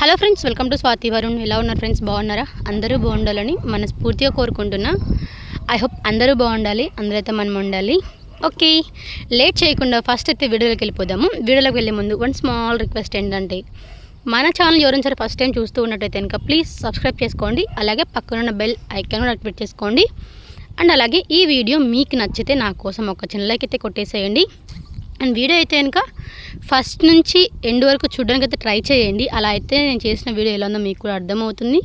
Hello friends welcome to Swathi Varun. ఎలా ఉన్నారు friends? బాగున్నారా? అందరూ బాగుండాలని మనస్ఫూర్తిగా కోరుకుంటున్నా. ఐ హోప్ అందరూ బాగుండాలి అందరైతే మనం ఉండాలి. ఓకే లేట్ చేయకుండా ఫస్ట్ అయితే వీడియోలోకి వెళ్ళిపోదాము. వీడియోలోకి వెళ్ళే ముందు వన్ స్మాల్ రిక్వెస్ట్ ఏంటంటే మన ఛానల్ ఎవరైనా సరే ఫస్ట్ టైం చూస్తూ ఉన్నట్టయితే కనుక ప్లీజ్ సబ్స్క్రైబ్ చేసుకోండి. అలాగే పక్కనున్న బెల్ ఐకాన్ కూడా యాక్టివేట్ చేసుకోండి. అండ్ అలాగే ఈ వీడియో మీకు నచ్చితే నా కోసం ఒక చిన్న లైక్ అయితే కొట్టేసేయండి. అండ్ వీడియో అయితే కనుక ఫస్ట్ నుంచి ఎండ్ వరకు చూడడానికి అయితే ట్రై చేయండి. అలా అయితే నేను చేసిన వీడియో ఎలా ఉందో మీకు కూడా అర్థమవుతుంది.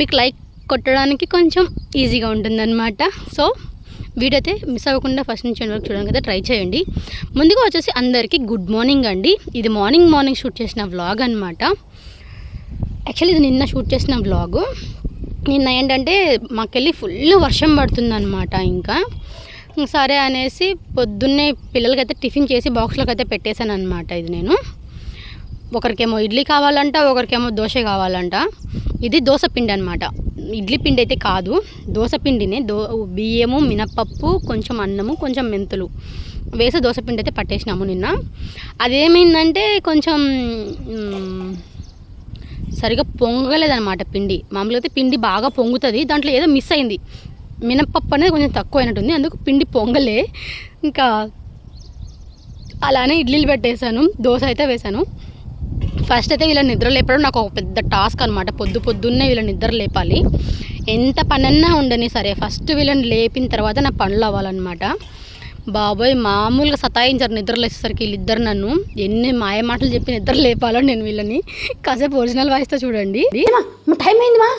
మీకు లైక్ కొట్టడానికి కొంచెం ఈజీగా ఉంటుందన్నమాట. సో వీడియో అయితే మిస్ అవ్వకుండా ఫస్ట్ నుంచి ఎండ్ వరకు చూడడానికి అయితే ట్రై చేయండి. ముందుగా వచ్చేసి అందరికీ గుడ్ మార్నింగ్ అండి. ఇది మార్నింగ్ మార్నింగ్ షూట్ చేసిన వ్లాగ్ అనమాట యాక్చువల్లీ ఇది నిన్న షూట్ చేసిన వ్లాగు. నిన్న ఏంటంటే మాకెళ్ళి ఫుల్ వర్షం పడుతుందన్నమాట ఇంకా. సరే అనేసి పొద్దున్నే పిల్లలకైతే టిఫిన్ చేసి బాక్స్లోకి అయితే పెట్టేశాను అనమాట ఇది నేను. ఒకరికేమో ఇడ్లీ కావాలంట ఒకరికేమో దోశ కావాలంట. ఇది దోశ పిండి అనమాట ఇడ్లీ పిండి అయితే కాదు. దోశ పిండినే దో బియ్యము మినపప్పు కొంచెం అన్నము కొంచెం మెంతులు వేసి దోశ పిండి అయితే పట్టేసినాము నిన్న. అదేమైందంటే కొంచెం సరిగా పొంగలేదన్నమాట పిండి. మామూలుగా అయితే పిండి బాగా పొంగుతుంది. దాంట్లో ఏదో మిస్ అయింది. మినపప్పు అనేది కొంచెం తక్కువ అయినట్టుంది అందుకు పిండి పొంగలే. ఇంకా అలానే ఇడ్లీలు పెట్టేశాను. దోశ అయితే వేశాను. ఫస్ట్ అయితే వీళ్ళ నిద్ర లేపడం నాకు ఒక పెద్ద టాస్క్ అనమాట పొద్దు పొద్దున్నే వీళ్ళ నిద్ర లేపాలి. ఎంత పనన్నా ఉండని సరే ఫస్ట్ వీళ్ళని లేపిన తర్వాత నా పనులు అవ్వాలన్నమాట. బాబోయ్ మామూలుగా సతాయించారు నిద్రలు లేచేసరికి వీళ్ళిద్దరు నన్ను. ఎన్ని మాయ మాటలు చెప్పి నిద్ర లేపాలో నేను వీళ్ళని. కాసేపు ఒరిజినల్ వాయిస్తో చూడండి. టైం అయింది మా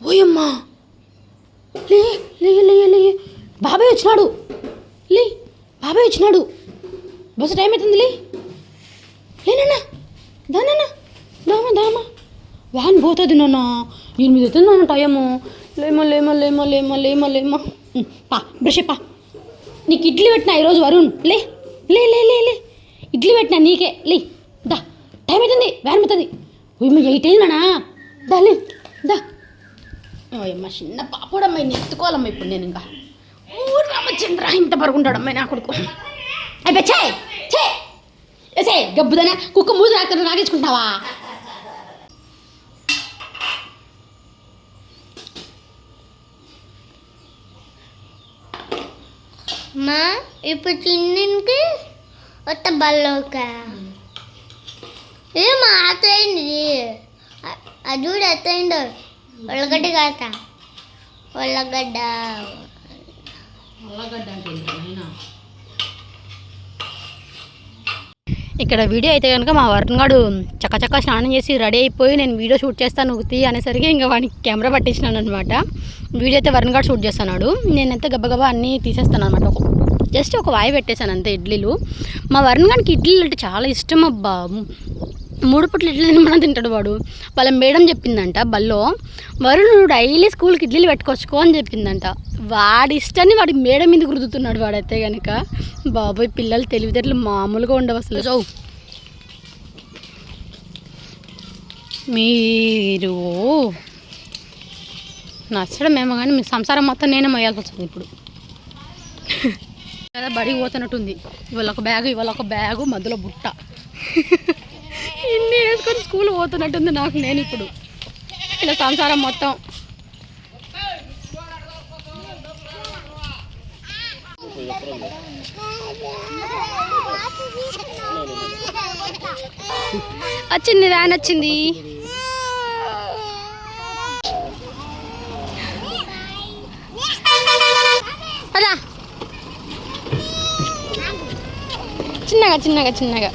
ఓయమ్మా! లే లే లే లే బాబాయ్ వచ్చినాడు. లే బాబాయ్ వచ్చినాడు. బస్సు టైం అవుతుంది లే. లేనన్నా దానన్నా దామా దామా. వ్యాన్ పోతుంది నాన్న. ఎనిమిది అవుతుంది నాన్న టైము? లేమా లేమా లేమా లేమా లేమా లేమా. పా బ్రష్ పా. నీకు ఇడ్లీ పెట్టినా ఈరోజు వరుణ్. లే లే లే లే లే. ఇడ్లీ పెట్టినా నీకే. లే దా. టైం అవుతుంది వ్యాన్ పోతుంది. ఎయిట్ అయింది నానా దా లే దా. ఓయమ్మ చిన్న పాపడమ్మ ఎత్తుకోవాలమ్మ ఇప్పుడు నేను ఇంకా. ఓ రామచంద్ర ఇంత పరుగుంటాడమ్మ నా కొడుకు. అయిపోయి చే చే ఏసే గబ్బుదనే కుక్క మూసి రాకుండా నాగించుకుంటావా మా ఇప్పుడు చిన్నికి ఒక్క బల్లోక. ఇది మా అత్తయింది అది చూడు ఎత్తయిందో ఉల్లగడ్డ కాత. ఉల్లగడ్డ. ఇక్కడ వీడియో అయితే కనుక మా వరుణ్గాడు చక్కచక్క స్నానం చేసి రెడీ అయిపోయి నేను వీడియో షూట్ చేస్తాను నువ్వు తీ అనేసరికి ఇంకా వాడికి కెమెరా పట్టించినాను అనమాట వీడియో అయితే వరుణ్గాడు షూట్ చేస్తున్నాడు. నేనైతే గబగబా అన్నీ తీసేస్తాను అనమాట జస్ట్ ఒక వాయి పెట్టేశాను అంతే ఇడ్లీలు. మా వరుణ్ గారికి ఇడ్లీలు అంటే చాలా ఇష్టం అబ్బా. మూడు పుట్ల ఇడ్లీ తినమని తింటాడు వాడు. వాళ్ళ మేడం చెప్పిందంట బల్లో వరుణ్ నువ్వు డైలీ స్కూల్కి ఇడ్లీలు పెట్టుకొచ్చుకో అని చెప్పిందంట. వాడి ఇష్టాన్ని వాడి మేడం మీద గుర్తుతున్నాడు వాడైతే కనుక బాబోయ్ పిల్లలు తెలివితేటలు మామూలుగా ఉండవు అసలు. చౌ. మీరు నచ్చడం ఏమో కానీ మీ సంసారం మొత్తం నేనే మొయ్యాల్సి వస్తుంది ఇప్పుడు. కదా బడికి పోతున్నట్టుంది. ఇవాళ ఒక బ్యాగు ఇవాళ ఒక బ్యాగు మధ్యలో బుట్ట. ఇన్ని వేసుకొని స్కూల్ పోతున్నట్టుంది నాకు నేను ఇప్పుడు. ఇలా సంసారం మొత్తం. వచ్చింది వ్యాన్ వచ్చింది. పదా. చిన్నగా చిన్నగా చిన్నగా.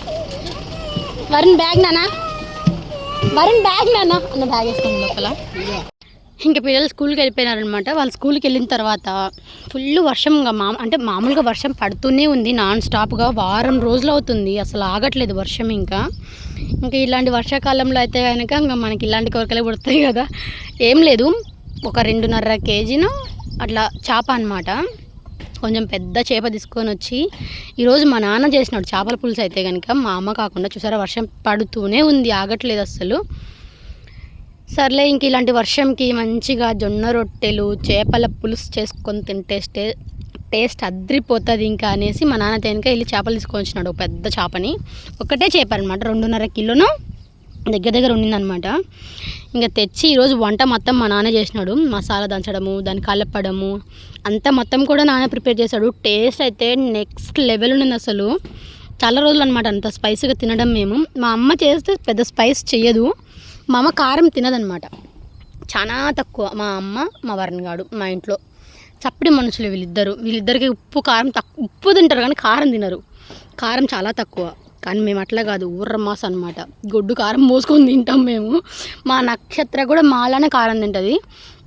వరుణ్ బ్యాగ్ నానా? వరుణ్ బ్యాగ్ నానా? అన్న బ్యాగ్ వేసుకుంది లోపల. ఇంకా పిల్లలు స్కూల్కి వెళ్ళిపోయినారనమాట. వాళ్ళు స్కూల్కి వెళ్ళిన తర్వాత ఫుల్ వర్షంగా మా అంటే మామూలుగా వర్షం పడుతూనే ఉంది నాన్ స్టాప్గా. వారం రోజులు అవుతుంది అసలు ఆగట్లేదు వర్షం ఇంకా. ఇంకా ఇలాంటి వర్షాకాలంలో అయితే కనుక ఇంకా మనకి ఇలాంటి కోరికలే పుడతాయి కదా. ఏం లేదు ఒక రెండున్నర కేజీను అట్లా చేప అనమాట కొంచెం పెద్ద చేప తీసుకొని వచ్చి ఈరోజు మా నాన్న చేసినాడు. చేపల పులుసు అయితే కనుక మా అమ్మ కాకుండా చూసారా వర్షం పడుతూనే ఉంది ఆగట్లేదు అస్సలు. సర్లే ఇంక ఇలాంటి వర్షంకి మంచిగా జొన్న రొట్టెలు చేపల పులుసు చేసుకొని తింటే స్టే టేస్ట్ అద్రిపోతుంది ఇంకా అనేసి మా నాన్న తేనక వెళ్ళి చేపలు తీసుకొని వచ్చినాడు ఒక పెద్ద చేపని. ఒకటే చేప అనమాట రెండున్నర కిలోను దగ్గర దగ్గర ఉండిందనమాట ఇంకా తెచ్చి ఈరోజు వంట మొత్తం మా నాన్న చేసినాడు. మసాలా దంచడము దాన్ని కలపడము అంతా మొత్తం కూడా నాన్న ప్రిపేర్ చేశాడు. టేస్ట్ అయితే నెక్స్ట్ లెవెల్ ఉండింది అసలు. చాలా రోజులు అనమాట అంత స్పైసీగా తినడం మేము. మా అమ్మ చేస్తే పెద్ద స్పైస్ చేయదు మా అమ్మ కారం తినదనమాట చాలా తక్కువ. మా అమ్మ మా వరుణ్ గాడు మా ఇంట్లో చప్పటి మనుషులు వీళ్ళిద్దరు. వీళ్ళిద్దరికి ఉప్పు కారం తక్కువ ఉప్పు తింటారు కానీ కారం తినరు. కారం చాలా తక్కువ. కానీ మేము అట్లా కాదు ఊర్రమాస అనమాట గొడ్డు కారం పోసుకొని తింటాం మేము. మా నక్షత్ర కూడా మాలానే కారం తింటుంది.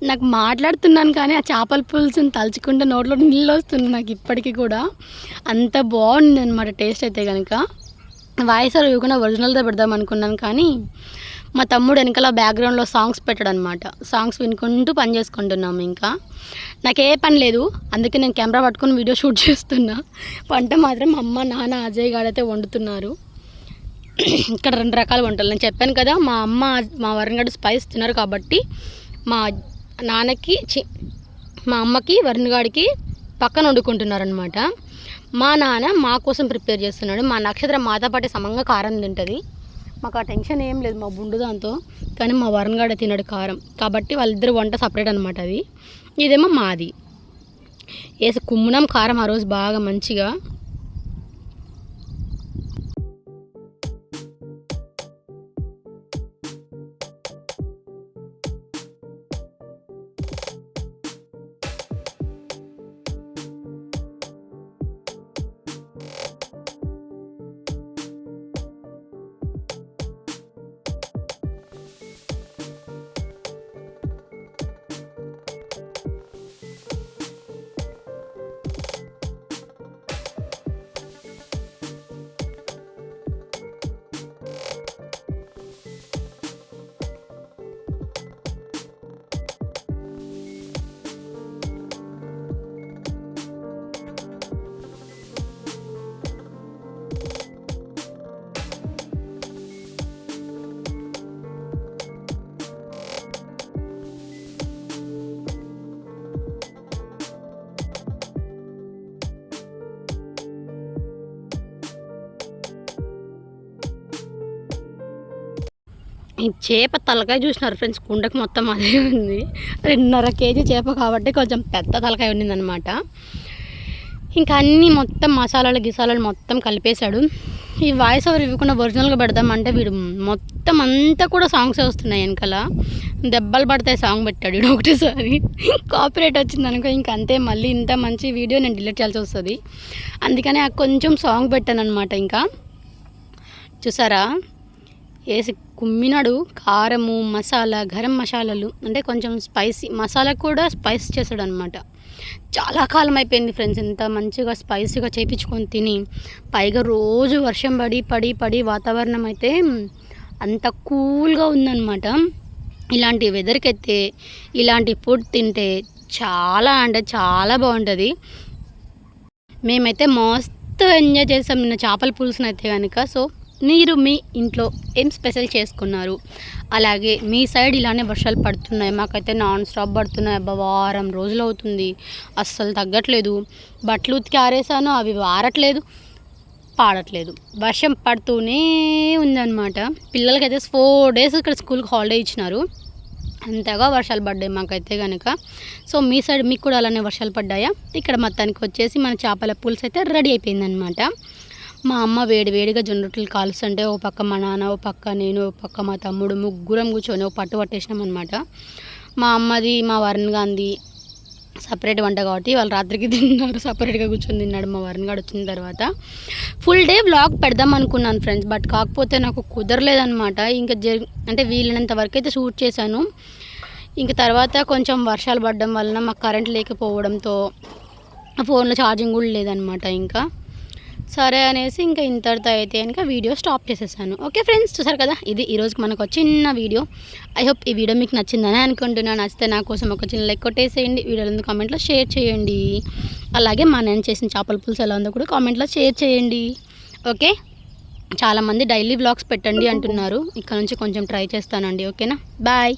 నాకు మాట్లాడుతున్నాను కానీ ఆ చేపల పులుసుని తలుచుకుంటే నోట్లో నీళ్ళు వస్తుంది నాకు ఇప్పటికీ కూడా. అంత బాగుంది అనమాట టేస్ట్ అయితే కనుక వాయిస్ ఇవ్వకుండా ఒరిజినల్తో పెడదాం అనుకున్నాను కానీ మా తమ్ముడు వెనకాల బ్యాక్గ్రౌండ్లో సాంగ్స్ పెట్టాడు అనమాట సాంగ్స్ వినుకుంటూ పని చేసుకుంటున్నాము ఇంకా. నాకు ఏ పని లేదు. అందుకే నేను కెమెరా పట్టుకొని వీడియో షూట్ చేస్తున్నా. వంట మాత్రం మా అమ్మ నాన్న అజయ్ గారైతే వండుతున్నారు. ఇక్కడ రెండు రకాల వంటలు. నేను చెప్పాను కదా మా అమ్మ మా వరుణ్ స్పైస్ తిన్నారు కాబట్టి మా నాన్నకి చి మా అమ్మకి వరుణ్ గాడికి పక్కన వండుకుంటున్నారనమాట మా నాన్న మా కోసం ప్రిపేర్ చేస్తున్నాడు. మా నక్షత్రం మాతో పాటే సమంగా కారం తింటుంది. మాకు ఆ టెన్షన్ ఏం లేదు మా బుండు దాంతో కానీ మా వరణగాడ తినడు కారం. కాబట్టి వాళ్ళిద్దరు వంట సపరేట్ అనమాట అది. ఇదేమో మాది. వేసి కుమ్మునం కారం ఆ రోజు బాగా మంచిగా ఈ చేప తలకాయ చూసినారు ఫ్రెండ్స్ కుండకు మొత్తం అదే ఉంది. రెండున్నర కేజీ చేప కాబట్టి కొంచెం పెద్ద తలకాయ ఉండిందనమాట ఇంకా అన్నీ మొత్తం మసాలాలు గిసాలాలు మొత్తం కలిపేశాడు. ఈ వాయిస్ ఓవర్ ఇవ్వకుండా ఒరిజినల్గా పెడదామంటే వీడు మొత్తం అంతా కూడా సాంగ్స్ వస్తున్నాయి వెనకాల. దెబ్బలు పడతాయి సాంగ్ పెట్టాడు వీడు ఒకటేసారి. కాపీరేట్ వచ్చింది అనుకో ఇంక అంతే మళ్ళీ ఇంత మంచి వీడియో నేను డిలీట్ చేయాల్సి వస్తుంది. అందుకని కొంచెం సాంగ్ పెట్టాను అనమాట ఇంకా. చూసారా? వేసి కుమ్మినాడు. కారము మసాలా గరం మసాలాలు అంటే కొంచెం స్పైసీ మసాలా కూడా స్పైస్ చేశాడు అనమాట చాలా కాలం అయిపోయింది ఫ్రెండ్స్ ఇంత మంచిగా స్పైసీగా చేయించుకొని తిని. పైగా రోజు వర్షం పడి పడి పడి వాతావరణం అయితే అంత కూల్గా ఉందన్నమాట. ఇలాంటి వెదర్కి అయితే ఇలాంటి ఫుడ్ తింటే చాలా అంటే చాలా బాగుంటుంది. మేమైతే మస్తు ఎంజాయ్ చేసాం. నిన్న చేపల పులుసునైతే కనుక సో మీరు మీ ఇంట్లో ఏం స్పెషల్ చేసుకున్నారు? అలాగే మీ సైడ్ ఇలానే వర్షాలు పడుతున్నాయి. మాకైతే నాన్ స్టాప్ పడుతున్నాయి. అబ్బా వారం రోజులు అవుతుంది. అస్సలు తగ్గట్లేదు. బట్టలు ఉతికి ఆరేసాను. అవి ఆరట్లేదు. పాడట్లేదు. వర్షం పడుతూనే ఉందన్నమాట. పిల్లలకైతే ఫోర్ డేస్ ఇక్కడ స్కూల్కి హాలిడే ఇచ్చినారు. అంతగా వర్షాలు పడ్డాయి మాకైతే కనుక సో మీ సైడ్ మీకు కూడా అలానే వర్షాలు పడ్డాయా? ఇక్కడ మొత్తానికి వచ్చేసి మన చేపల పులుసు అయితే రెడీ అయిపోయిందనమాట మా అమ్మ వేడి వేడిగా జొన్న రొట్టెలు కాలుస్తుంటే ఓ పక్క మా నాన్న ఓ పక్క నేను ఓ పక్క మా తమ్ముడు ముగ్గురం కూర్చొని ఓ పట్టు పట్టేసినాం అనమాట మా అమ్మది మా వరుణ్ గాంధీ సపరేట్ వంట కాబట్టి వాళ్ళు రాత్రికి తిన్నారు సపరేట్గా కూర్చొని తిన్నాడు మా వరుణ్ గారు వచ్చిన తర్వాత. ఫుల్ డే బ్లాగ్ పెడదాం అనుకున్నాను ఫ్రెండ్స్ బట్ కాకపోతే నాకు కుదరలేదనమాట ఇంకా జరి అంటే వీలైనంత వరకు అయితే షూట్ చేశాను. ఇంక తర్వాత కొంచెం వర్షాలు పడడం వలన మాకు కరెంట్ లేకపోవడంతో ఫోన్లో ఛార్జింగ్ కూడా లేదనమాట ఇంకా. సరే అనేసి ఇంకా ఇంతటితో అయితే కనుక వీడియో స్టాప్ చేసేసాను. ఓకే ఫ్రెండ్స్ చూసారు కదా? ఇది ఈరోజు మనకు ఒక చిన్న వీడియో. ఐ హోప్ ఈ వీడియో మీకు నచ్చిందని అనుకుంటున్నాను. నచ్చితే నా కోసం ఒక చిన్న లైక్ కొట్టేసేయండి. వీడియోలందు కామెంట్లో షేర్ చేయండి. అలాగే మా నేను చేసిన చేపల పులుసు ఎలా ఉందో కూడా కామెంట్లో షేర్ చేయండి. ఓకే? చాలామంది డైలీ వ్లాగ్స్ పెట్టండి అంటున్నారు. ఇక్కడ నుంచి కొంచెం ట్రై చేస్తానండి. ఓకేనా? బాయ్.